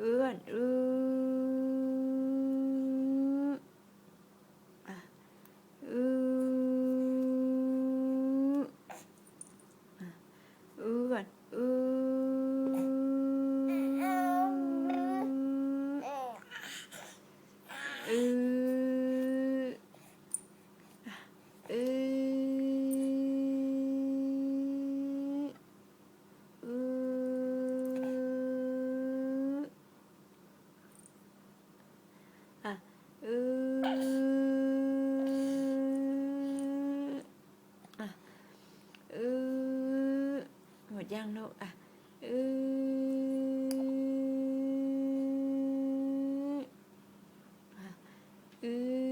อนอืออะอืออะอือก่อนอืออืออะอือ อะเออหมดยังลูกอะอืออะเออ